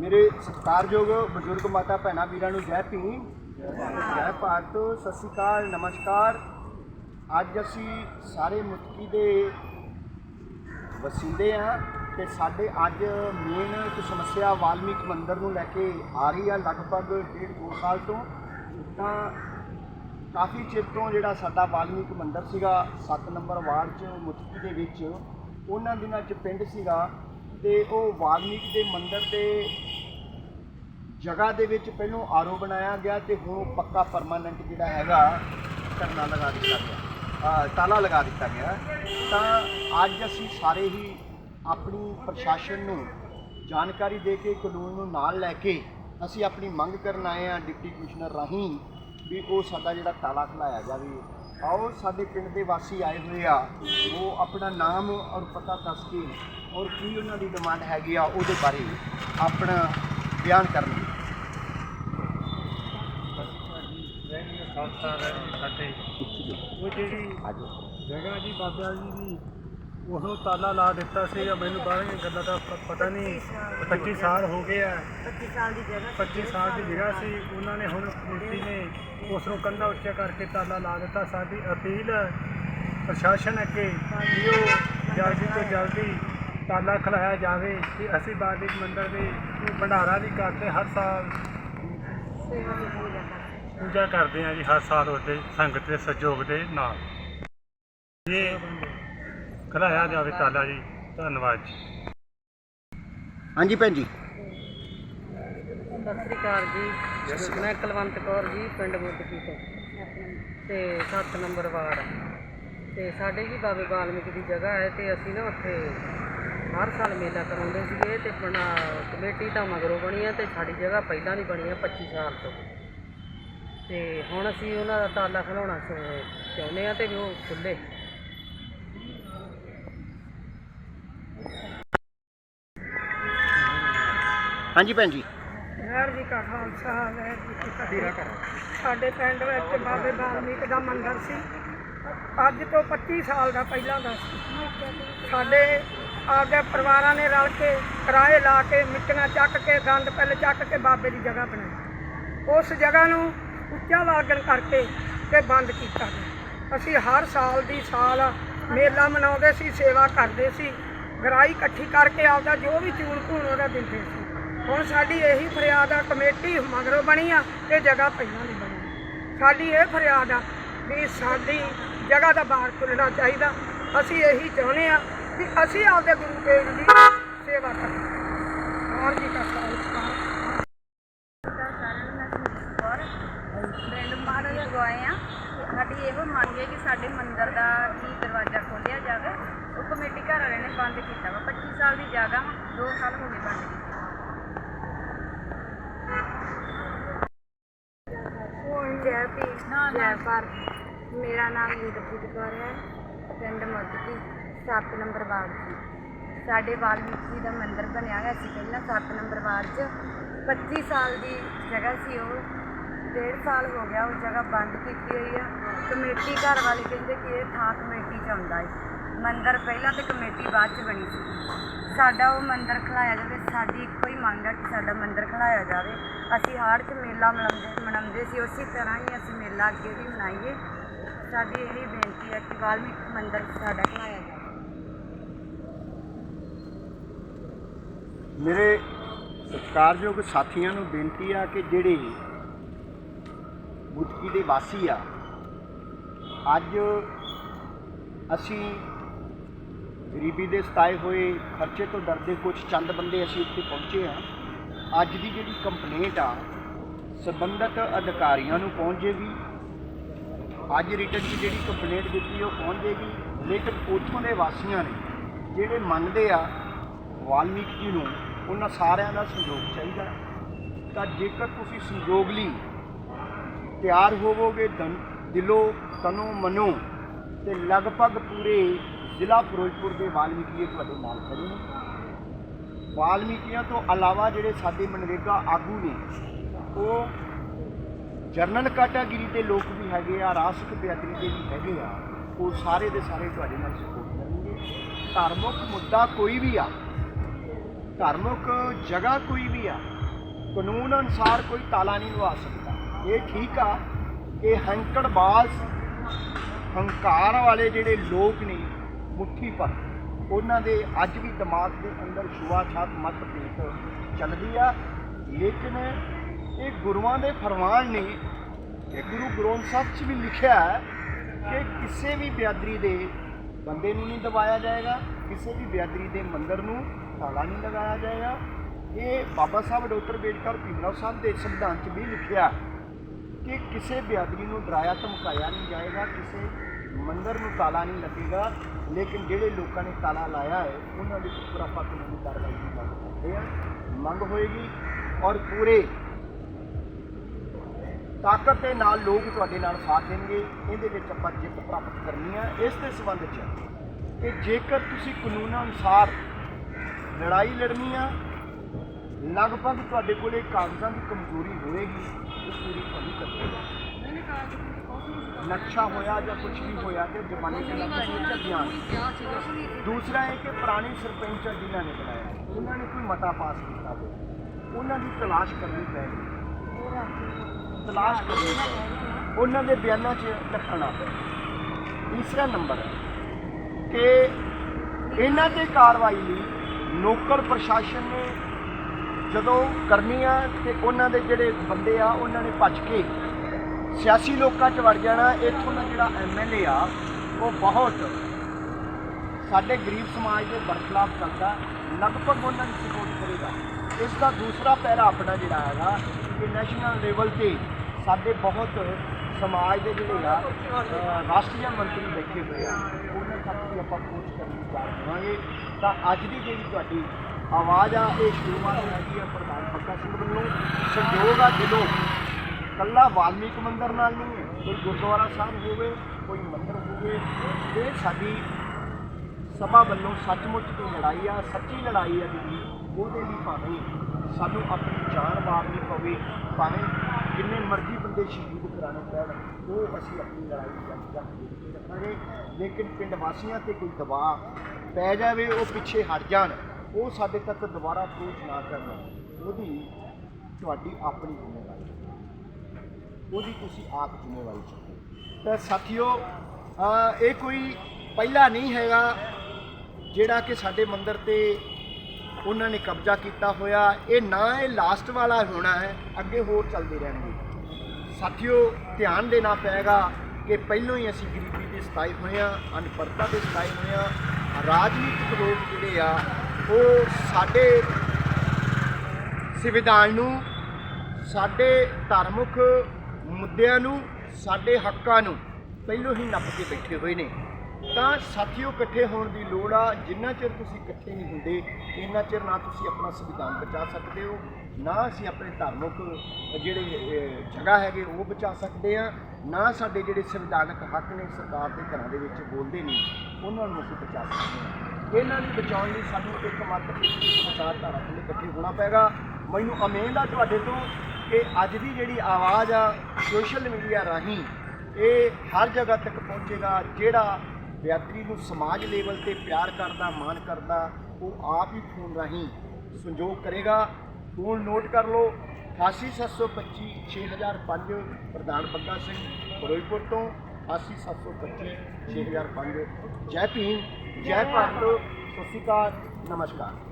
ਮੇਰੇ ਸਤਿਕਾਰਯੋਗ ਬਜ਼ੁਰਗ ਮਾਤਾ ਭੈਣਾਂ ਵੀਰਾਂ ਨੂੰ ਜੈ ਭੀਮ। ਜੈ ਭਾਰਤ, ਸਤਿ ਸ਼੍ਰੀ ਅਕਾਲ, ਨਮਸਕਾਰ। ਅੱਜ ਅਸੀਂ ਸਾਰੇ ਮੁਤਕੀ ਦੇ ਵਸਿੰਦੇ ਆ ਤੇ ਸਾਡੇ ਅੱਜ ਮੇਨ ਇੱਕ ਸਮੱਸਿਆ ਵਾਲਮੀਕ ਮੰਦਰ ਨੂੰ ਲੈ ਕੇ ਆ ਰਹੀ ਆ ਲਗਭਗ ਡੇਢ ਦੋ ਸਾਲ ਤੋਂ। ਤਾਂ ਕਾਫੀ ਚਿਰ ਤੋਂ ਜਿਹੜਾ ਸਾਡਾ ਵਾਲਮੀਕ ਮੰਦਰ ਸੀਗਾ 7 ਨੰਬਰ ਵਾਰਡ 'ਚ ਮੁਤਕੀ ਦੇ ਵਿੱਚ, ਉਹਨਾਂ ਦਿਨਾਂ 'ਚ ਪਿੰਡ ਸੀਗਾ। ਤੇ ਉਹ ਵਾਲਮੀਕ ਦੇ ਮੰਦਿਰ ਦੇ ਜਗ੍ਹਾ ਦੇ ਵਿੱਚ ਪਹਿਲੋਂ ਆਰੋ ਬਣਾਇਆ ਗਿਆ ਤੇ ਹੁਣ ਪੱਕਾ ਪਰਮਾਨੈਂਟ ਜਿਹੜਾ ਹੈਗਾ, ਧਰਨਾ ਲਗਾ ਦਿੱਤਾ ਗਿਆ। ਤਾਲਾ ਲਗਾ ਦਿੱਤਾ ਗਿਆ। ਤਾਂ ਅੱਜ ਅਸੀਂ ਸਾਰੇ ਹੀ ਆਪਣੀ ਪ੍ਰਸ਼ਾਸਨ ਨੂੰ ਜਾਣਕਾਰੀ ਦੇ ਕੇ, ਕਾਨੂੰਨ ਨੂੰ ਨਾਲ ਲੈ ਕੇ ਅਸੀਂ ਆਪਣੀ ਮੰਗ ਕਰਨ ਆਏ ਆ ਡਿਪਟੀ ਕਮਿਸ਼ਨਰ ਰਾਹੀਂ ਵੀ ਉਹ ਸਾਡਾ ਜਿਹੜਾ ਤਾਲਾ ਖਲਾਇਆ ਜਾਵੇ। ਆਓ ਸਾਡੇ ਪਿੰਡ ਦੇ ਵਾਸੀ ਆਏ ਹੋਏ ਆ। ਉਹ ਆਪਣਾ ਨਾਮ ਔਰ ਪਤਾ ਦੱਸ ਕੇ ਔਰ ਕੀ ਉਹਨਾਂ ਦੀ ਡਿਮਾਂਡ ਹੈਗੀ ਆ ਉਹਦੇ ਬਾਰੇ ਆਪਣਾ ਬਿਆਨ ਕਰਨਗੇ ਸਾਡੇ ਉਹ ਜਿਹੜੀ ਜਗ੍ਹਾ ਜੀ ਬਾਬਾ ਜੀ ਦੀ ਉਸਨੂੰ ਤਾਲਾ ਲਾ ਦਿੱਤਾ ਸੀਗਾ ਮੈਨੂੰ ਬਾਹਰੀਆਂ ਗੱਲਾਂ ਦਾ ਪ- ਪਤਾ ਨਹੀਂ। 25 ਸਾਲ ਹੋ ਗਏ ਆ। 25 ਸਾਲ ਦੀ ਜਗ੍ਹਾ 25 ਸਾਲ ਦੀ ਜਗ੍ਹਾ ਸੀ। ਉਹਨਾਂ ਨੇ ਹੁਣ ਕਮੇਟੀ ਨੇ ਉਸ ਨੂੰ ਕੰਧਾ ਉੱਚਾ ਕਰਕੇ ਤਾਲਾ ਲਾ ਦਿੱਤਾ। ਸਾਡੀ ਅਪੀਲ ਹੈ ਪ੍ਰਸ਼ਾਸਨ ਅੱਗੇ ਵੀ ਉਹ ਜਲਦੀ ਤੋਂ ਜਲਦੀ ਤਾਲਾ ਖਲਾਇਆ ਜਾਵੇ ਕਿ ਅਸੀਂ ਬਾਬਿਕ ਮੰਦਿਰ ਦੇ ਭੰਡਾਰਾ ਵੀ ਕਰਦੇ ਹਰ ਸਾਲ ਸੇਵਾ ਪੂਜਾ ਕਰਦੇ ਪੂਜਾ ਕਰਦੇ ਆ ਜੀ ਹਰ ਸਾਲ ਉਹਦੇ ਸੰਗਤ ਦੇ ਸਹਿਯੋਗ ਦੇ ਨਾਲ। ਇਹ ਖਲਾਇਆ ਜਾਵੇ ਤਾਲਾ ਜੀ। ਧੰਨਵਾਦ ਜੀ। ਹਾਂਜੀ ਭੈਣ ਜੀ। ਸਤਿ ਸ੍ਰੀ ਅਕਾਲ ਜੀ। ਮੈਂ ਕੁਲਵੰਤ ਕੌਰ ਜੀ ਪਿੰਡ ਮੁੱਦਕੀ ਤੋਂ। ਤੇ 7 ਨੰਬਰ ਵਾਰਡ। ਤੇ ਸਾਡੇ ਜੀ ਬਾਬੇ ਬਾਲਮੀਕ ਦੀ ਜਗ੍ਹਾ ਹੈ ਤੇ ਅਸੀਂ ਨਾ ਉੱਥੇ ਹਰ ਸਾਲ ਮੇਲਾ ਕਰਾਉਂਦੇ ਸੀਗੇ ਤੇ ਬਣਾ ਕਮੇਟੀ ਤਾਂ ਮਗਰੋਂ ਬਣੀ ਆ ਤੇ ਸਾਡੀ ਜਗ੍ਹਾ ਪਹਿਲਾਂ ਦੀ ਬਣੀ ਆ 25 ਸਾਲ ਤੋਂ। ਤੇ ਹੁਣ ਅਸੀਂ ਉਹਨਾਂ ਦਾ ਤਾਲਾ ਖਲਾਉਣਾ ਚਾਹੁੰਦੇ ਆ ਤੇ ਉਹ ਖੁੱਲੇ ਹਾਂਜੀ ਭੈਣ ਜੀ। ਵਾਹਿਗੁਰੂ ਜੀ ਕਾ ਖਾਲਸਾ, ਵਾਹਿਗੁਰੂ ਜੀ ਕੀ ਫਤਿਹ। ਸਾਡੇ ਪਿੰਡ ਵਿੱਚ ਬਾਬੇ ਬਾਲਮੀਕ ਦਾ ਮੰਦਿਰ ਸੀ। ਅੱਜ ਤੋਂ 25 ਸਾਲ ਦਾ ਪਹਿਲਾਂ ਦਾ ਸੀ। ਸਾਡੇ ਆਪਦੇ ਪਰਿਵਾਰਾਂ ਨੇ ਰਲ ਕੇ ਕਿਰਾਏ ਲਾ ਕੇ ਮਿੱਟੀਆਂ ਚੱਕ ਕੇ, ਗੰਦ ਪਿੱਲ ਚੱਕ ਕੇ ਬਾਬੇ ਦੀ ਜਗ੍ਹਾ ਬਣਾਈ। ਉਸ ਜਗ੍ਹਾ ਨੂੰ ਉੱਚਾ ਲਾਗਣ ਕਰਕੇ ਤੇ ਬੰਦ ਕੀਤਾ ਗਿਆ। ਅਸੀਂ ਹਰ ਸਾਲ ਦੀ ਸਾਲ ਮੇਲਾ ਮਨਾਉਂਦੇ ਸੀ, ਸੇਵਾ ਕਰਦੇ ਸੀ। ਗਰਾਈ ਇਕੱਠੀ ਕਰਕੇ ਆਪਦਾ ਜੋ ਵੀ ਚੂਲ ਭੂਣ ਉਹਦਾ ਦਿੰਦੇ ਸੀ। ਹੁਣ ਸਾਡੀ ਇਹੀ ਫਰਿਆਦ ਆ, ਕਮੇਟੀ ਮਗਰੋਂ ਬਣੀ ਆ ਤੇ ਜਗ੍ਹਾ ਪਹਿਲਾਂ ਦੀ ਬਣੀ ਸਾਡੀ ਇਹ ਫਰਿਆਦ ਆ ਵੀ ਸਾਡੀ ਜਗ੍ਹਾ ਦਾ ਬਾਹਰ ਖੁੱਲਣਾ ਚਾਹੀਦਾ। ਅਸੀਂ ਇਹੀ ਚਾਹੁੰਦੇ ਆ ਕਿ ਅਸੀਂ ਆਪਦੇ ਗੁਰੂ ਤੇਗ ਦੀ ਸੇਵਾ ਕਰੀਏ। ਵਾਹਿਗੁਰੂ ਜੀ ਕਾ ਖਾਲਸਾ ਸਾਰਿਆਂ ਨੂੰ ਮੈਂ ਸੁਨੀਲ ਸਾਡੀ ਇਹੋ ਮੰਗ ਹੈ ਕਿ ਸਾਡੇ ਮੰਦਰ ਦਾ ਕੀ ਦਰਵਾਜ਼ਾ ਖੋਲ੍ਹਿਆ ਜਾਵੇ। ਉਹ ਕਮੇਟੀ ਘਰ ਵਾਲਿਆਂ ਨੇ ਬੰਦ ਕੀਤਾ ਵਾ। 25 ਸਾਲ ਦੀ ਜਗ੍ਹਾ ਵਾ। 2 ਸਾਲ ਹੋ ਗਏ ਬੰਦ ਕੀਤੀ। ਜੈ ਜੈ ਭਾਰਤ ਮੇਰਾ ਨਾਮ ਇੰਦਰਜੀਤ ਕੌਰ ਹੈ। ਪਿੰਡ ਮੁੱਦਕੀ 7 ਨੰਬਰ ਵਾਰਡ 'ਚ ਸਾਡੇ ਵਾਲਮੀਕ ਜੀ ਦਾ ਮੰਦਿਰ ਬਣਿਆ ਹੋਇਆ ਸੀ ਪਹਿਲਾਂ 7 ਨੰਬਰ ਵਾਰਡ 'ਚ। 25 ਸਾਲ ਦੀ ਜਗ੍ਹਾ ਸੀ ਉਹ। ਡੇਢ ਸਾਲ ਹੋ ਗਿਆ ਉਹ ਜਗ੍ਹਾ ਬੰਦ ਕੀਤੀ ਹੋਈ ਆ। ਕਮੇਟੀ ਘਰ ਵਾਲੇ ਕਹਿੰਦੇ ਕਿ ਇਹ ਥਾਂ ਕਮੇਟੀ 'ਚ ਆਉਂਦਾ ਹੈ ਮੰਦਰ ਪਹਿਲਾਂ ਤੇ ਕਮੇਟੀ ਬਾਅਦ 'ਚ ਬਣੀ ਸੀ। ਸਾਡਾ ਉਹ ਮੰਦਰ ਖਲਾਇਆ ਜਾਵੇ, ਸਾਡੀ ਇੱਕੋ ਹੀ ਮੰਗ ਹੈ ਕਿ ਸਾਡਾ ਮੰਦਰ ਖਲਾਇਆ ਜਾਵੇ। ਅਸੀਂ ਹਾੜ 'ਚ ਮੇਲਾ ਮਨਾਉਂਦੇ ਮਨਾਉਂਦੇ ਸੀ, ਉਸੇ ਤਰ੍ਹਾਂ ਹੀ ਅਸੀਂ ਮੇਲਾ ਅੱਗੇ ਵੀ ਮਨਾਈਏ। ਸਾਡੀ ਇਹ ਬੇਨਤੀ ਹੈ ਕਿ ਵਾਲਮੀਕ ਮੰਦਰ ਸਾਡਾ ਖਲਾਇਆ ਜਾਵੇ। ਮੇਰੇ ਸਤਿਕਾਰਯੋਗ ਸਾਥੀਆਂ ਨੂੰ ਬੇਨਤੀ ਆ ਕਿ ਜਿਹੜੇ ਮੁਤਕੀ ਦੇ ਵਾਸੀ ਆ, ਅੱਜ ਅਸੀਂ ਗਰੀਬੀ ਦੇ ਸਤਾਏ ਹੋਏ ਖਰਚੇ ਤੋਂ ਡਰਦੇ ਕੁਝ ਚੰਦ ਬੰਦੇ ਅਸੀਂ ਉੱਥੇ ਪਹੁੰਚੇ ਹਾਂ। ਅੱਜ ਦੀ ਜਿਹੜੀ ਕੰਪਲੇਂਟ ਆ, ਸੰਬੰਧਿਤ ਅਧਿਕਾਰੀਆਂ ਨੂੰ ਪਹੁੰਚ ਪਹੁੰਚੇਗੀ ਅੱਜ ਰਿਟਨ 'ਚ ਜਿਹੜੀ ਕੰਪਲੇਂਟ ਦਿੱਤੀ ਉਹ ਪਹੁੰਚ ਜਾਏਗੀ ਲੇਕਿਨ ਉੱਥੋਂ ਦੇ ਵਾਸੀਆਂ ਨੇ ਜਿਹੜੇ ਮੰਨਦੇ ਆ, ਵਾਲਮੀਕ ਜੀ ਨੂੰ, ਉਹਨਾਂ ਸਾਰਿਆਂ ਦਾ ਸਹਿਯੋਗ ਚਾਹੀਦਾ ਤਾਂ ਜੇਕਰ ਤੁਸੀਂ ਸਹਿਯੋਗ ਲਈ ਤਿਆਰ ਹੋਵੋਗੇ ਦਨ- ਦਿਲੋਂ ਤਨੋਂ ਮਨੋਂ ਤੇ ਲਗਭਗ ਪੂਰੇ ਜ਼ਿਲ੍ਹਾ ਫਿਰੋਜ਼ਪੁਰ ਦੇ ਵਾਲਮੀਕੀ ਤੁਹਾਡੇ ਨਾਲ ਖੜੇ ਨੇ ਵਾਲਮੀਕੀਆਂ ਤੋਂ ਇਲਾਵਾ ਜਿਹੜੇ ਸਾਡੇ ਮਨਰੇਗਾ ਆਗੂ ਨੇ, ਉਹ ਜਰਨਲ ਕੈਟਾਗਰੀ ਦੇ ਲੋਕ ਵੀ ਹੈਗੇ ਆ, ਰਾਸ਼ਟਰ ਬਿਆਦਰੀ ਦੇ ਵੀ ਹੈਗੇ ਆ, ਉਹ ਸਾਰੇ ਦੇ ਸਾਰੇ ਤੁਹਾਡੇ ਨਾਲ ਸਪੋਰਟ ਕਰਨਗੇ। ਧਾਰਮਿਕ ਮੁੱਦਾ ਕੋਈ ਵੀ ਆ, ਧਾਰਮਿਕ ਜਗ੍ਹਾ ਕੋਈ ਵੀ ਆ, ਕਾਨੂੰਨ ਅਨੁਸਾਰ ਕੋਈ ਤਾਲਾ ਨਹੀਂ ਲਵਾ ਸਕਦਾ। ਇਹ ਠੀਕ ਆ, ਇਹ ਹੰਕੜਬਾਜ਼, ਹੰਕਾਰ ਵਾਲੇ ਜਿਹੜੇ ਲੋਕ ਨੇ ਮੁੱਠੀ ਪਰ ਉਹਨਾਂ ਦੇ ਅੱਜ ਵੀ ਦਿਮਾਗ ਦੇ ਅੰਦਰ ਛੂਆ-ਛਾਤ ਚੱਲਦੀ ਆ। ਲੇਕਿਨ ਇਹ ਗੁਰੂਆਂ ਦੇ ਫਰਮਾਨ ਨੇ ਕਿ ਗੁਰੂ ਗ੍ਰੰਥ ਸਾਹਿਬ 'ਚ ਵੀ ਲਿਖਿਆ ਹੈ ਕਿ ਕਿਸੇ ਵੀ ਬਿਆਦਰੀ ਦੇ ਬੰਦੇ ਨੂੰ ਨਹੀਂ ਦਬਾਇਆ ਜਾਏਗਾ, ਕਿਸੇ ਵੀ ਬਿਆਦਰੀ ਦੇ ਮੰਦਰ ਨੂੰ ਤਾਲਾ ਨਹੀਂ ਲਗਾਇਆ ਜਾਏਗਾ। ਇਹ ਬਾਬਾ ਸਾਹਿਬ ਡਾਕਟਰ ਅੰਬੇਡਕਰ ਭੀਮਰਾਓ ਸਾਹਿਬ ਦੇ ਸੰਵਿਧਾਨ 'ਚ ਵੀ ਲਿਖਿਆ ਕਿ ਕਿਸੇ ਬਿਆਦਰੀ ਨੂੰ ਡਰਾਇਆ ਧਮਕਾਇਆ ਨਹੀਂ ਜਾਏਗਾ, ਕਿਸੇ ਮੰਦਰ ਨੂੰ ਤਾਲਾ ਨਹੀਂ ਲੱਗੇਗਾ, ਲੇਕਿਨ ਜਿਹੜੇ ਲੋਕਾਂ ਨੇ ਤਾਲਾ ਲਾਇਆ ਹੈ, ਉਹਨਾਂ ਦੇ ਉੱਪਰ ਆਪਾਂ ਕਾਨੂੰਨੀ ਕਾਰਵਾਈ ਦੀ ਮੰਗ ਕਰਦੇ ਹਾਂ। ਮੰਗ ਹੋਏਗੀ ਔਰ ਪੂਰੇ ਤਾਕਤ ਦੇ ਨਾਲ ਲੋਕ ਤੁਹਾਡੇ ਨਾਲ ਸਾਥ ਦੇਣਗੇ। ਇਹਦੇ ਵਿੱਚ ਆਪਾਂ ਜਿੱਤ ਪ੍ਰਾਪਤ ਕਰਨੀ ਹੈ। ਇਸ ਦੇ ਸੰਬੰਧ 'ਚ ਕਿ ਜੇਕਰ ਤੁਸੀਂ ਕਾਨੂੰਨ ਅਨੁਸਾਰ ਲੜਾਈ ਲੜਨੀ ਆ, ਲਗਭਗ ਤੁਹਾਡੇ ਕੋਲੇ ਕਾਗਜ਼ਾਂ ਦੀ ਕਮਜ਼ੋਰੀ ਹੋਏਗੀ ਉਹ ਪੂਰੀ ਤੁਹਾਨੂੰ ਕਰਨੀ ਨਕਸ਼ਾ ਹੋਇਆ ਜਾਂ ਕੁਝ ਵੀ ਹੋਇਆ ਤੇ ਜਮਾਨੇ ਦੇ ਨਾਲ ਇਹ ਧਿਆਨ ਦੂਸਰਾ ਇਹ ਕਿ ਪੁਰਾਣੇ ਸਰਪੰਚ ਜਿਨ੍ਹਾਂ ਨੇ ਬਣਾਇਆ ਉਹਨਾਂ ਨੇ ਕੋਈ ਮਤਾ ਪਾਸ ਕੀਤਾ ਹੋਇਆ ਉਹਨਾਂ ਦੀ ਤਲਾਸ਼ ਕਰਨੀ ਪੈਗੀ ਤਲਾਸ਼ ਕਰਨੀ ਉਹਨਾਂ ਦੇ ਬਿਆਨਾਂ 'ਚ ਰੱਖਣਾ ਤੀਸਰਾ ਨੰਬਰ ਕਿ ਇਹਨਾਂ ਤੇ ਕਾਰਵਾਈ ਲਈ ਲੋਕਲ ਪ੍ਰਸ਼ਾਸਨ ਨੇ ਜਦੋਂ ਕਰਨੀ ਆ ਤੇ ਉਹਨਾਂ ਦੇ ਜਿਹੜੇ ਬੰਦੇ ਆ ਉਹਨਾਂ ਨੇ ਭੱਜ ਕੇ ਸਿਆਸੀ ਲੋਕਾਂ 'ਚ ਵੜ ਜਾਣਾ, ਇੱਥੋਂ ਦਾ ਜਿਹੜਾ ਐਮਐਲਏ ਆ, ਉਹ ਬਹੁਤ ਸਾਡੇ ਗਰੀਬ ਸਮਾਜ ਦੇ ਬਰਖਲਾਫ ਚੱਲਦਾ ਲਗਭਗ ਉਹਨਾਂ ਦੀ ਸਪੋਰਟ ਕਰੇਗਾ। ਇਸ ਦਾ ਦੂਸਰਾ ਪਹਿਰਾ ਆਪਣਾ ਜਿਹੜਾ ਹੈਗਾ ਕਿ ਨੈਸ਼ਨਲ ਲੈਵਲ ਤੇ ਸਾਡੇ ਬਹੁਤ ਸਮਾਜ ਦੇ ਜਿਹੜੇ ਆ ਰਾਸ਼ਟਰੀ ਮੰਤਰੀ ਬੈਠੇ ਹੋਏ ਆ, ਉਹਨਾਂ ਤੱਕ ਵੀ ਆਪਾਂ ਪਹੁੰਚ ਕਰਨ ਦੀ ਤਾਂ ਅੱਜ ਦੀ ਜਿਹੜੀ ਤੁਹਾਡੀ ਆਵਾਜ਼ ਆ, ਇਹ ਸ਼ੁਰੂਆਤ ਹੈਗੀ ਆ ਪ੍ਰਧਾਨ ਪੱਕਾ ਸਿੰਘ ਵੱਲੋਂ। ਸਹਿਯੋਗ ਆ ਦਿਲੋਂ। ਕੱਲਾ ਵਾਲਮੀਕ ਮੰਦਿਰ ਨਾਲ ਨਹੀਂ ਹੈ। ਕੋਈ ਗੁਰਦੁਆਰਾ ਸਾਹਿਬ ਹੋਵੇ, ਕੋਈ ਮੰਦਿਰ ਹੋਵੇ, ਇਹ ਸਾਡੀ ਸਭਾ ਵੱਲੋਂ ਸੱਚਮੁੱਚ ਦੀ ਲੜਾਈ ਆ, ਸੱਚੀ ਲੜਾਈ ਆ ਜਿਹੜੀ, ਉਹਦੇ ਲਈ ਭਾਵੇਂ ਸਾਨੂੰ ਆਪਣੀ ਜਾਨ ਮਾਰਨੀ ਪਵੇ, ਭਾਵੇਂ ਜਿੰਨੇ ਮਰਜ਼ੀ ਬੰਦੇ ਸ਼ਹੀਦ ਕਰਾਣੇ ਪੈਣ, ਉਹ ਅਸੀਂ ਆਪਣੀ ਲੜਾਈ ਜਾਰੀ ਰੱਖ ਰੱਖਾਂਗੇ। ਲੇਕਿਨ ਪਿੰਡ ਵਾਸੀਆਂ ਤੇ ਕੋਈ ਦਬਾਅ ਪੈ ਜਾਵੇ, ਉਹ ਪਿੱਛੇ ਹਟ ਜਾਣ, ਉਹ ਸਾਡੇ ਤੱਕ ਦੁਬਾਰਾ ਅਪਰੋਚ ਨਾ ਕਰਨ, ਉਹਦੀ ਤੁਹਾਡੀ ਆਪਣੀ ਜ਼ਿੰਮੇਵਾਰੀ। ਉਹਦੀ ਤੁਸੀਂ ਆਪ ਜ਼ਿੰਮੇਵਾਰੀ ਚੁੱਕੋ। ਤਾਂ ਸਾਥੀਓ ਇਹ ਕੋਈ ਪਹਿਲਾ ਨਹੀਂ ਹੈਗਾ ਜਿਹੜਾ ਕਿ ਸਾਡੇ ਮੰਦਿਰ ਤੇ ਉਹਨਾਂ ਨੇ ਕਬਜ਼ਾ ਕੀਤਾ ਹੋਇਆ। ਇਹ ਨਾ ਇਹ ਲਾਸਟ ਵਾਲਾ ਹੋਣਾ ਹੈ, ਅੱਗੇ ਹੋਰ ਚੱਲਦੇ ਰਹਿਣਗੇ। ਸਾਥੀਓ, ਧਿਆਨ ਦੇਣਾ ਪਏਗਾ ਕਿ ਪਹਿਲੋਂ ਹੀ ਅਸੀਂ ਗਰੀਬੀ ਦੇ ਸਤਾਏ ਹੋਏ ਆ ਅਨਪੜਤਾ ਦੇ ਸਤਾਏ ਹੋਏ ਆ ਰਾਜਨੀਤਿਕ ਲੋਕ ਜਿਹੜੇ ਆ, ਉਹ ਸਾਡੇ ਸੰਵਿਧਾਨ ਨੂੰ, ਸਾਡੇ ਧਾਰਮਿਕ ਮੁੱਦਿਆਂ ਨੂੰ, ਸਾਡੇ ਹੱਕਾਂ ਨੂੰ ਪਹਿਲੋਂ ਹੀ ਨੱਪ ਕੇ ਬੈਠੇ ਹੋਏ ਨੇ। ਤਾਂ ਸਾਥੀਓ, ਇਕੱਠੇ ਹੋਣ ਦੀ ਲੋੜ ਆ। ਜਿੰਨਾ ਚਿਰ ਤੁਸੀਂ ਇਕੱਠੇ ਨਹੀਂ ਹੁੰਦੇ, ਇੰਨਾ ਚਿਰ ਨਾ ਤੁਸੀਂ ਆਪਣਾ ਸੰਵਿਧਾਨ ਬਚਾ ਸਕਦੇ ਹੋ, ਨਾ ਅਸੀਂ ਆਪਣੇ ਧਾਰਮਿਕ ਜਿਹੜੇ ਜਗ੍ਹਾ ਹੈਗੇ, ਉਹ ਬਚਾ ਸਕਦੇ ਆ ਨਾ ਸਾਡੇ ਜਿਹੜੇ ਸੰਵਿਧਾਨਕ ਹੱਕ ਨੇ, ਸਰਕਾਰ ਦੇ ਘਰਾਂ ਦੇ ਵਿੱਚ ਬੋਲਦੇ ਨੇ, ਉਹਨਾਂ ਨੂੰ ਅਸੀਂ ਬਚਾ ਸਕਦੇ ਹਾਂ। ਇਹਨਾਂ ਨੂੰ ਬਚਾਉਣ ਲਈ ਸਾਨੂੰ ਇੱਕ ਮਾਤਰ ਇੱਕ ਵਿਚਾਰਧਾਰਾ ਤੋਂ ਇਕੱਠੇ ਹੋਣਾ ਪਏਗਾ। ਮੈਨੂੰ ਉਮੀਦ ਆ ਤੁਹਾਡੇ ਤੋਂ ਕਿ ਅੱਜ ਦੀ ਜਿਹੜੀ ਆਵਾਜ਼ ਆ ਸੋਸ਼ਲ ਮੀਡੀਆ ਰਾਹੀਂ ਇਹ ਹਰ ਜਗ੍ਹਾ ਤੱਕ ਪਹੁੰਚੇਗਾ, ਜਿਹੜਾ ਵਿਅਕਤੀ ਨੂੰ ਸਮਾਜ ਲੈਵਲ ਤੇ ਪਿਆਰ ਕਰਦਾ, ਮਾਣ ਕਰਦਾ, ਉਹ ਆਪ ਹੀ ਫੋਨ ਰਾਹੀਂ ਸੰਯੋਗ ਕਰੇਗਾ। ਫੋਨ ਨੋਟ ਕਰ ਲਓ 88725 6005 ਪ੍ਰਧਾਨ ਬੱਗਾ ਸਿੰਘ ਫਿਰੋਜ਼ਪੁਰ ਤੋਂ 88725 6005 ਜੈ ਭੀਮ, ਜੈ ਭਾਰਤ, ਸਤਿ ਸ਼੍ਰੀ ਅਕਾਲ, ਨਮਸਕਾਰ।